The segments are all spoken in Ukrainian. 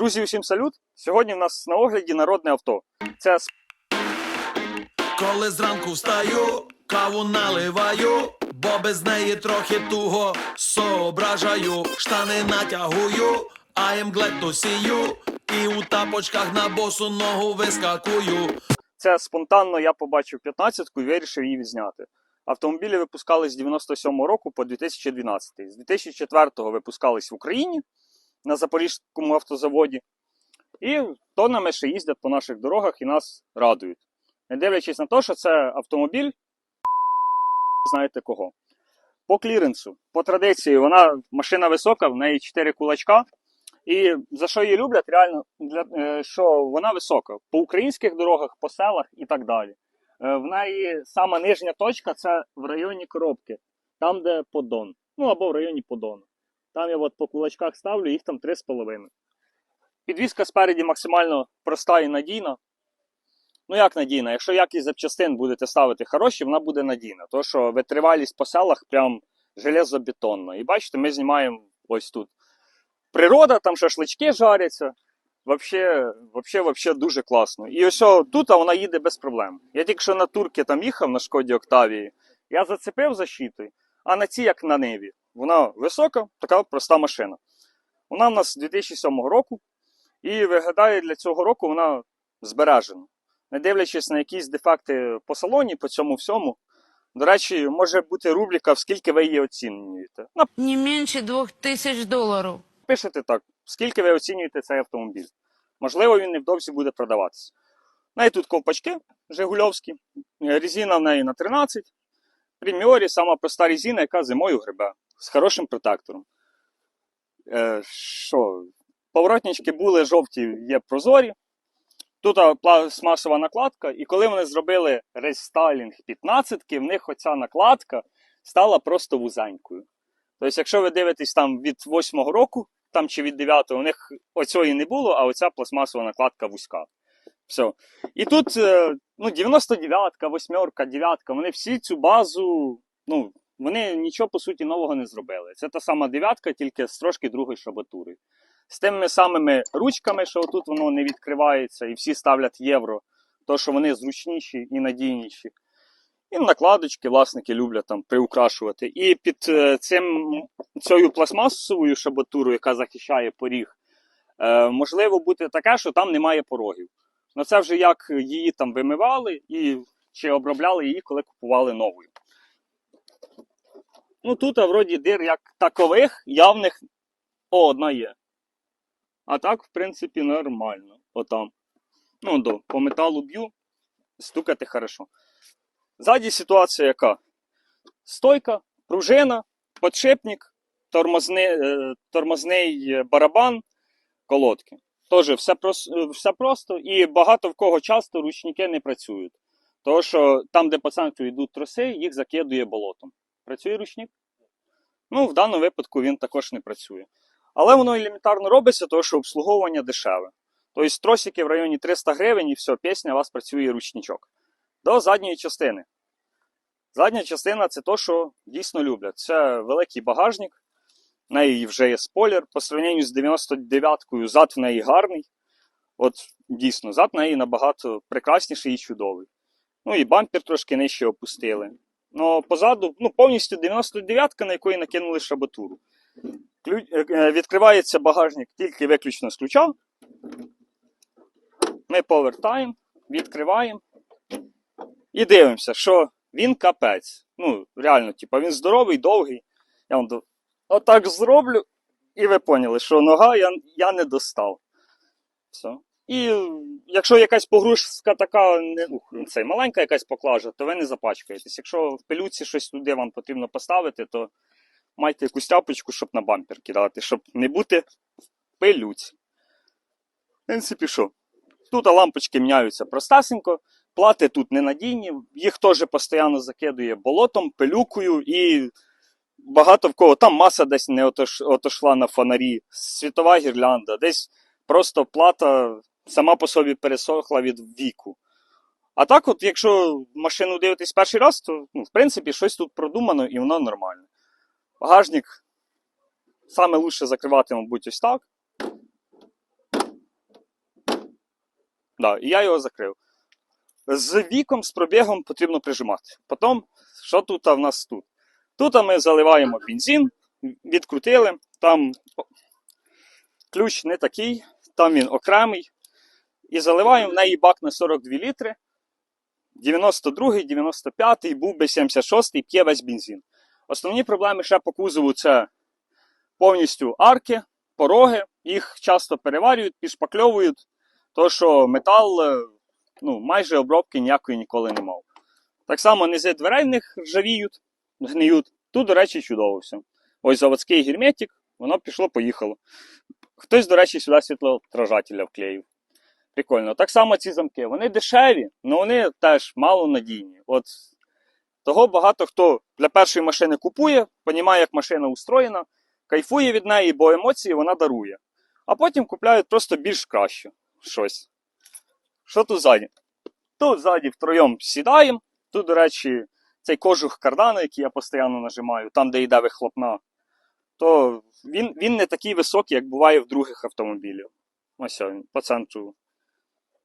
Друзі, усім салют! Сьогодні в нас на огляді народне авто. Це Коли зранку встаю, каву наливаю, бо без неї трохи туго соображаю, штани натягую, to see you, і у тапочках на босу ногу вискакую. це спонтанно я побачив 15-ку і вирішив її відзняти. Автомобілі випускались з 97 року по 2012. З 2004-го випускались в Україні на Запорізькому автозаводі. І тоннами ще їздять по наших дорогах і нас радують. Не дивлячись на те, що це автомобіль, знаєте кого. По кліренсу, по традиції, вона машина висока, в неї 4 кулачка. І за що її люблять, реально, для, е, що вона висока по українських дорогах, по селах і так далі. Е, в неї сама нижня точка це в районі коробки, там, де поддон. Ну або в районі поддону. Там я от по кулачках ставлю, їх там 3,5. Підвізка спереді максимально проста і надійна. Ну, як надійна? Якщо якість запчастин будете ставити хороші, вона буде надійна. Тому що витривалість по селах прям железобетонна. І бачите, ми знімаємо ось тут. Природа, там шашлички жаряться. Вообще, вообще, вообще дуже класно. І ось тут а вона їде без проблем. Я тільки що на турки там їхав на шкоді Октавії, я зацепив защитою, а на цій, як на ниві. Вона висока, така проста машина. Вона в нас з 2007 року, і виглядає для цього року вона збережена. Не дивлячись на якісь дефекти по салоні, по цьому всьому. До речі, може бути рубрика, в скільки ви її оцінюєте. Не менше двох тисяч доларів. Напишете так, скільки ви оцінюєте цей автомобіль. Можливо, він невдовзі буде продаватися. В неї тут ковпачки Жигульовські, резина в неї на 13. Приміорі сама проста резина, яка зимою грибе, з хорошим протектором. Е, що? Поворотнички були жовті, є прозорі. Тут пластмасова накладка, і коли вони зробили рестайлінг 15 в них оця накладка стала просто вузенькою. Тобто, якщо ви дивитесь там від 8 року, там чи від 9, у них оцьої не було, а оця пластмасова накладка вузька. Все. І тут е, ну, 99-ка, 8 9 вони всі цю базу, ну, вони нічого по суті нового не зробили. Це та сама дев'ятка, тільки з трошки другою шабатурою. З тими самими ручками, що тут воно не відкривається, і всі ставлять євро, то що вони зручніші і надійніші. І накладочки власники люблять там приукрашувати. І під е, цим, цією пластмасовою шабатурою, яка захищає поріг, е, можливо бути таке, що там немає порогів. Ну це вже як її там вимивали і чи обробляли її, коли купували новою. Ну тут, а, вроді, дир як такових явних О, одна є. А так, в принципі, нормально. Отам. Ну, до, по металу б'ю, стукати хорошо. Ззаді ситуація яка? Стойка, пружина, подшипник, тормозний, е, тормозний е, барабан, колодки. Теж все, прос- е, все просто і багато в кого часто ручники не працюють. Тому що там, де по центру йдуть троси, їх закидує болотом. Працює ручник? Ну, в даному випадку він також не працює. Але воно елементарно робиться, тому що обслуговування дешеве. Тобто тросики в районі 300 гривень і все, пісня, у вас працює ручничок до задньої частини. Задня частина це то, що дійсно люблять. Це великий багажник, в неї вже є спойлер. По сравненню з 99-кою зад в неї гарний. От дійсно, зад в неї набагато прекрасніший і чудовий. Ну і бампер трошки нижче опустили. Ну, позаду ну, повністю 99-ка, на якої накинули шабатуру. Е, е, відкривається багажник тільки виключно з ключа. Ми повертаємо, відкриваємо. І дивимося, що він капець. Ну, реально, типу, він здоровий, довгий. Я вам до... отак зроблю, і ви поняли, що нога я, я не достав. Все. І якщо якась погрузка така не, ух, цей, маленька якась поклажа, то ви не запачкаєтесь. Якщо в пилюці щось туди вам потрібно поставити, то майте якусь тяпочку, щоб на бампер кидати, щоб не бути пилюці. В принципі, що? Тут лампочки міняються простесенько. Плати тут ненадійні, їх теж постійно закидує болотом, пилюкою і багато в кого. Там маса десь не отош, отошла на фонарі, світова гірлянда, десь просто плата сама по собі пересохла від віку. А так, от, якщо машину дивитесь перший раз, то ну, в принципі щось тут продумано і воно нормальне. Багажник саме лучше закривати, мабуть, ось так. Да, і я його закрив. З віком, з пробігом потрібно прижимати. Потім, що тут в нас тут? Тут ми заливаємо бензин, відкрутили, там ключ не такий, там він окремий. І заливаємо в неї бак на 42 літри. 92-й, 95-й, був би 76-й, п'є весь бензин. Основні проблеми ще по кузову це повністю арки, пороги. Їх часто переварюють, пішпакльовують, то що метал е, ну, майже обробки ніякої ніколи не мав. Так само низи дверей в них ржавіють, гниють. Тут, до речі, чудово все. Ось заводський герметик, воно пішло-поїхало. Хтось, до речі, сюди світлотражателя вклеїв. Прикольно. Так само ці замки. Вони дешеві, але вони теж мало надійні. От того багато хто для першої машини купує, розуміє, як машина устроєна, кайфує від неї, бо емоції вона дарує. А потім купляють просто більш краще щось. Що тут ззаді? Тут ззаді втроєм сідаємо. Тут, до речі, цей кожух кардана, який я постійно нажимаю, там, де йде вихлопна, то він, він не такий високий, як буває в других автомобілів. Ось по центру.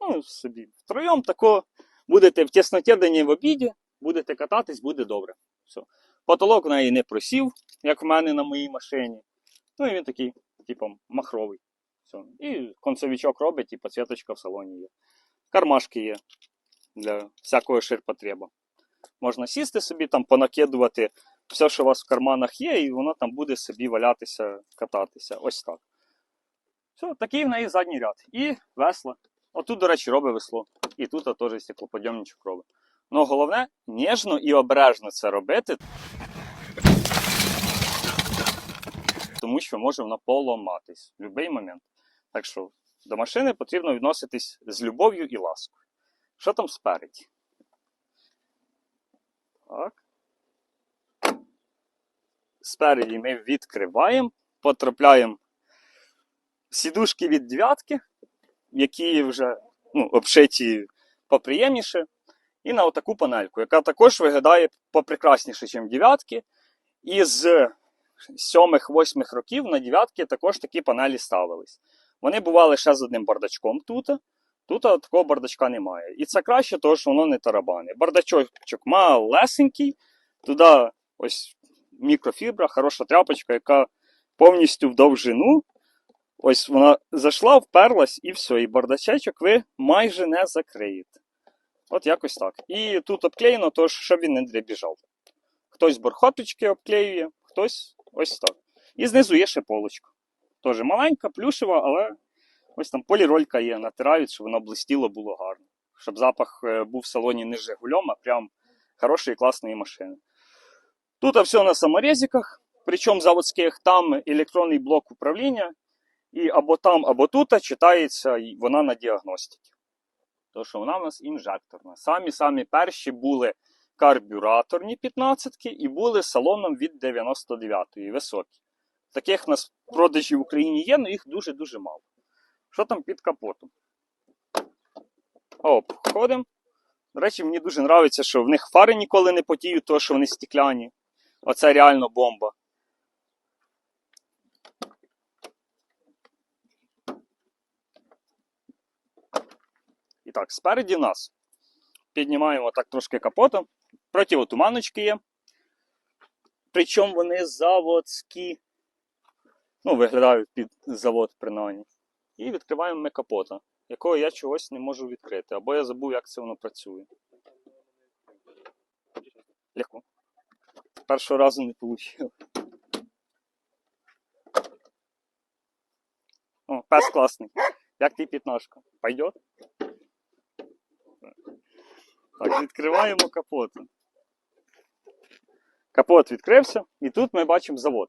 Ну, собі. Втроєм тако будете в тісноті, де в обіді, будете кататись, буде добре. Все. Потолок в неї не просів, як в мене на моїй машині. Ну і він такий, типу, махровий. Все. І концевичок робить, і підсвіточка в салоні є. Кармашки є для всякого ширпотреба. Можна сісти собі, там понакидувати все, що у вас в карманах є, і воно там буде собі валятися, кататися. Ось так. Все, такий в неї задній ряд. І весло. Отут, до речі, робить весло. І тут теж стеклоподйомничок робить. Ну головне, ніжно і обережно це робити, тому що може воно поламатись в будь-який момент. Так що до машини потрібно відноситись з любов'ю і ласкою. Що там спереді? Так. Спереді ми відкриваємо, потрапляємо в сідушки від дев'ятки, які вже ну, обшиті поприємніше, і на отаку панельку, яка також виглядає попрекрасніше, ніж дев'ятки. І з сьомих-восьмих років на дев'ятки також такі панелі ставились. Вони бували ще з одним бардачком тут. Тут такого бардачка немає. І це краще, тому що воно не тарабане. Бардачок малесенький, туди ось мікрофібра, хороша тряпочка, яка повністю в довжину. Ось вона зайшла, вперлась і все. І бардачечок ви майже не закриєте. От якось так. І тут обклеєно, тож, щоб він не дребіжав. Хтось бархаточки обклеює, хтось ось так. І знизу є ще полочка. Теж маленька, плюшева, але ось там поліролька є, натирають, щоб воно блистіло, було гарно. Щоб запах е, був в салоні не Жигульом, а прям хорошої класної машини. Тут все на саморезиках, причому заводських, там електронний блок управління. І або там, або тут читається вона на діагностиці. Тому що вона в нас інжекторна. Самі-самі перші були карбюраторні 15-ки і були салоном від 99-ї, високі. Таких нас продажі в Україні є, але їх дуже-дуже мало. Що там під капотом? Оп, ходимо. До речі, мені дуже подобається, що в них фари ніколи не потіють, тому що вони стекляні. Оце реально бомба. Так, спереді нас піднімаємо так трошки капотом. Противотуманочки є. Причому вони заводські. Ну, виглядають під завод, принаймні. І відкриваємо ми капота, якого я чогось не можу відкрити, або я забув, як це воно працює. Легко. Першого разу не вийшло. О, пес класний. Як ти п'ятнашка? Пойдет? Так, відкриваємо капот. Капот відкрився, і тут ми бачимо завод.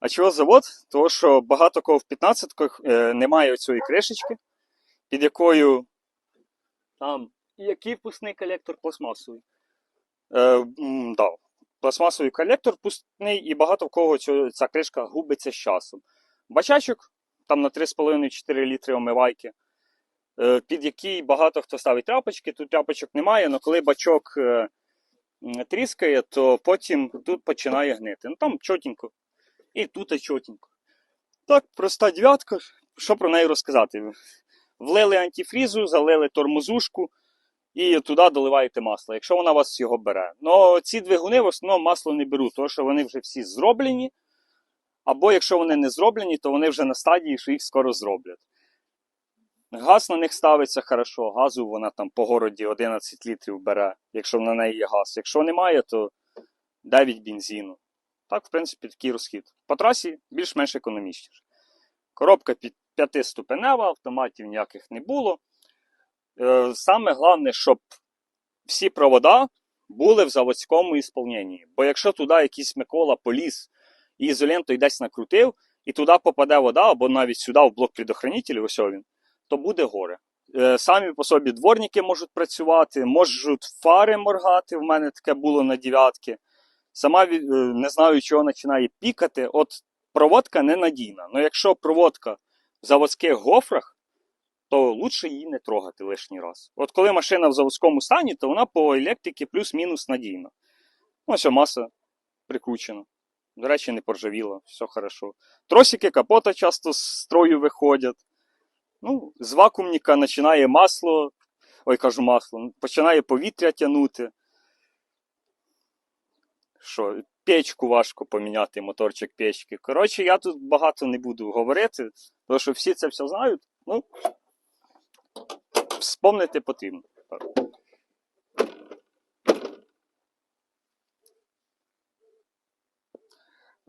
А чого завод? Тому що багато кого в 15-ках е, немає цієї кришечки, під якою там який впускний колектор пластмасовий. Е, да. Пластмасовий колектор пускний, і багато в кого цю, ця кришка губиться з часом. Бачачок, там на 3,5-4 літри омивайки, під який багато хто ставить тряпочки. Тут тряпочок немає, але коли бачок е, тріскає, то потім тут починає гнити. Ну там чотенько. І тут чотенько. Так, проста дев'ятка. Що про неї розказати? Влили антифрізу, залили тормозушку і туди доливаєте масло, якщо вона вас його бере. Ну ці двигуни в основному масло не беруть, тому що вони вже всі зроблені. Або якщо вони не зроблені, то вони вже на стадії, що їх скоро зроблять. Газ на них ставиться хорошо. Газу вона там по городі 11 літрів бере, якщо на неї є газ. Якщо немає, то 9 бензину. Так, в принципі, такий розхід. По трасі більш-менш економічніше. Коробка під 5-ступенева, автоматів ніяких не було. Е, Саме головне, щоб всі провода були в заводському ісполненні. Бо якщо туди якийсь Микола поліз і ізолентою десь накрутив, і туди попаде вода, або навіть сюди в блок предохранителів, ось він, то буде горе. Е, Самі по собі дворники можуть працювати, можуть фари моргати. В мене таке було на дев'ятки. Сама е, не знаю, чого починає пікати. От проводка ненадійна. Ну якщо проводка в заводських гофрах, то лучше її не трогати лишній раз. От коли машина в заводському стані, то вона по електриці плюс-мінус надійна. Ну, ось маса прикручена. До речі, не поржавіла, все хорошо. Тросики капота часто з строю виходять. Ну, з вакуумника починає масло, ой, кажу масло, починає повітря тягнути. Що, печку важко поміняти, моторчик печки. Коротше, я тут багато не буду говорити, тому що всі це все знають. Ну, вспомнити потрібно.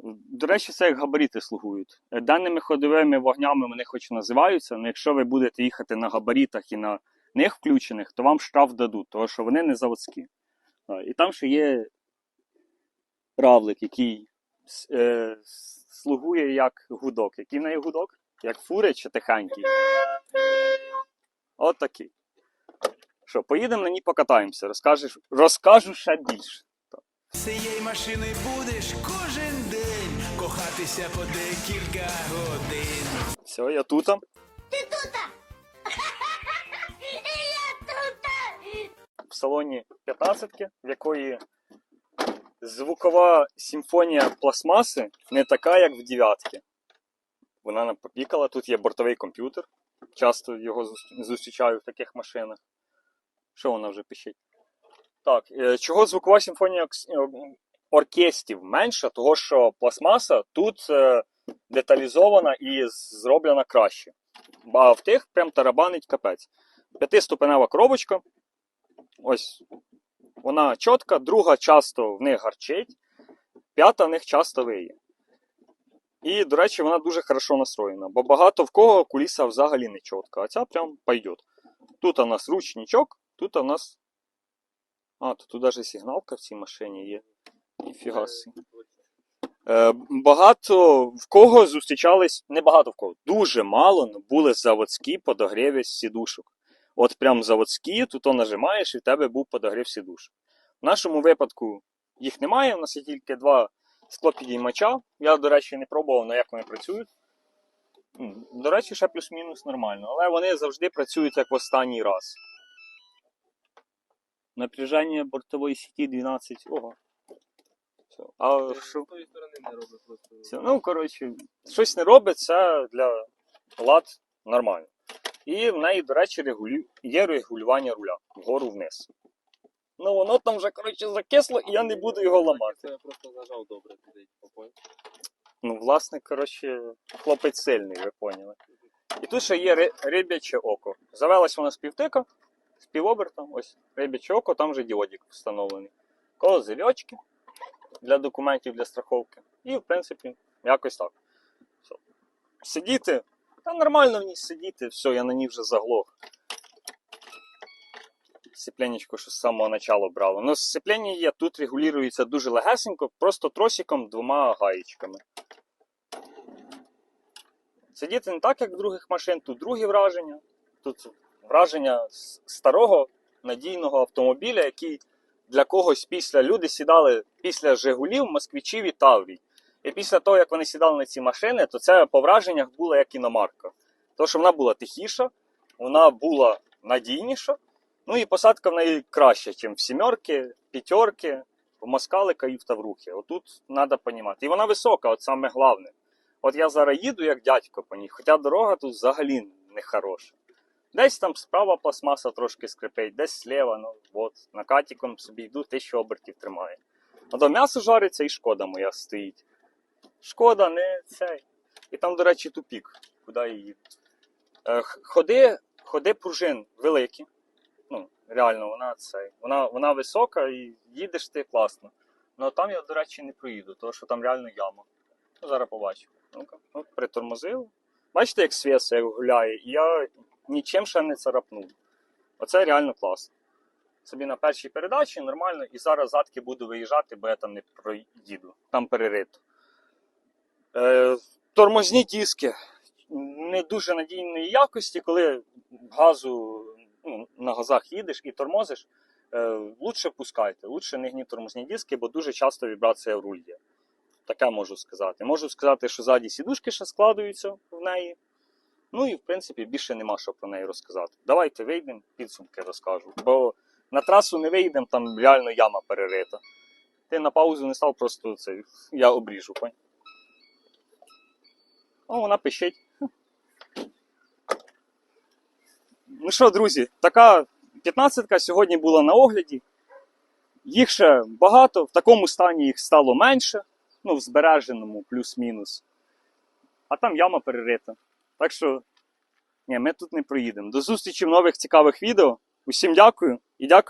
До речі, це як габарити слугують. Е, Даними ходовими вогнями вони хоч називаються, але якщо ви будете їхати на габаритах і на них включених, то вам штраф дадуть, тому що вони не заводські. І там ще є равлик, який е, слугує як гудок. Який в неї гудок? Як фури чи тихенький? От такий. Що, поїдемо на ній покатаємося, розкажеш, розкажу ще більше. Цієї машини будеш кожен кохатися по декілька годин. Все, я тут. Ти В салоні 15 в якої звукова симфонія пластмаси не така, як в дев'ятки. Вона нам попікала. Тут є бортовий комп'ютер. Часто його зустрічаю в таких машинах. Що вона вже пишеть? Так, е, чого звукова симфонія е, оркестрів менша? Того, що пластмаса тут е, деталізована і зроблена краще. А в тих прям тарабанить капець. П'ятиступенева коробочка. Ось вона чітка, друга часто в них гарчить, п'ята в них часто виє. І, до речі, вона дуже хорошо настроєна, бо багато в кого куліса взагалі не чітка, а ця прям пойде. Тут у нас ручничок, тут у нас. А, тут навіть сигналка в цій машині є. Ніфіга. Е, багато в кого зустрічались, не багато в кого, дуже мало ну, були заводські подогріви сідушок. От прям заводські, тут то нажимаєш і в тебе був подогрів сідушок. В нашому випадку їх немає, у нас є тільки два склопідіймача. Я, до речі, не пробував, але як вони працюють. До речі, ще плюс-мінус нормально, але вони завжди працюють як в останній раз. Напряження бортової сіті 12. Ого. Все. А що? тої сторони не робить просто. Це, ну, коротше, щось не робить, це для лад нормально. І в неї, до речі, регулю... є регулювання руля вгору вниз. Ну, воно там вже, коротше, закисло, і я не буду його ламати. Це я просто зажав добре туди. Ну, власне, коротше, хлопець сильний, ви поняли. І тут ще є ри- рибяче око. Завелась вона з півтика, з півобертом, ось рибяче око, там вже діодік встановлений. Коло Козельочки для документів для страховки. І, в принципі, якось так. Все. Сидіти, та нормально в ній сидіти, все, я на ній вже заглох. Сцепленечко, що з самого начала брало. Ну, сцеплення є, тут регулюється дуже легесенько, просто тросиком двома гаєчками. Сидіти не так, як в других машин, тут другі враження. Тут враження старого надійного автомобіля, який для когось після люди сідали після Жигулів, Москвичів і Таврій. І після того, як вони сідали на ці машини, то це по враженнях було як іномарка. Тому що вона була тихіша, вона була надійніша, ну і посадка в неї краще, ніж в сімерки, п'ятерки, в Москалика і в Таврухи. Отут треба розуміти. І вона висока, от саме головне. От я зараз їду як дядько по ній, хоча дорога тут взагалі не хороша. Десь там справа пластмаса трошки скрипить, десь слева, ну от, накатіком собі йду, тисячу обертів тримає. А то м'ясо жариться і шкода моя стоїть. Шкода, не цей. І там, до речі, тупік, куди її. Е, ходи, ходи пружин великі. Ну, реально, вона цей. Вона, вона висока і їдеш ти класно. Ну там я, до речі, не проїду, тому що там реально яма. Ну, зараз побачу. Ну-ка, от притормозив. Бачите, як свіс, гуляє, і я нічим ще не царапнув. Оце реально класно. Собі на першій передачі нормально, і зараз задки буду виїжджати, бо я там не проїду. Там перерито. Е, тормозні диски не дуже надійної якості, коли газу ну, на газах їдеш і тормозиш. Е, лучше пускайте, лучше не гніть тормозні диски, бо дуже часто вібрація в руль є. Таке можу сказати. Можу сказати, що ззаді сідушки ще складуються в неї. Ну і в принципі більше нема що про неї розказати. Давайте вийдемо, підсумки розкажу. Бо на трасу не вийдемо, там реально яма перерита. Ти на паузу не став, просто це я обріжу, пань. О, вона пищить. Ну що, друзі, така 15-ка сьогодні була на огляді. Їх ще багато, в такому стані їх стало менше, ну, в збереженому плюс-мінус. А там яма перерита. Так що, ні, ми тут не проїдемо. До зустрічі в нових цікавих відео. Усім дякую і дякую.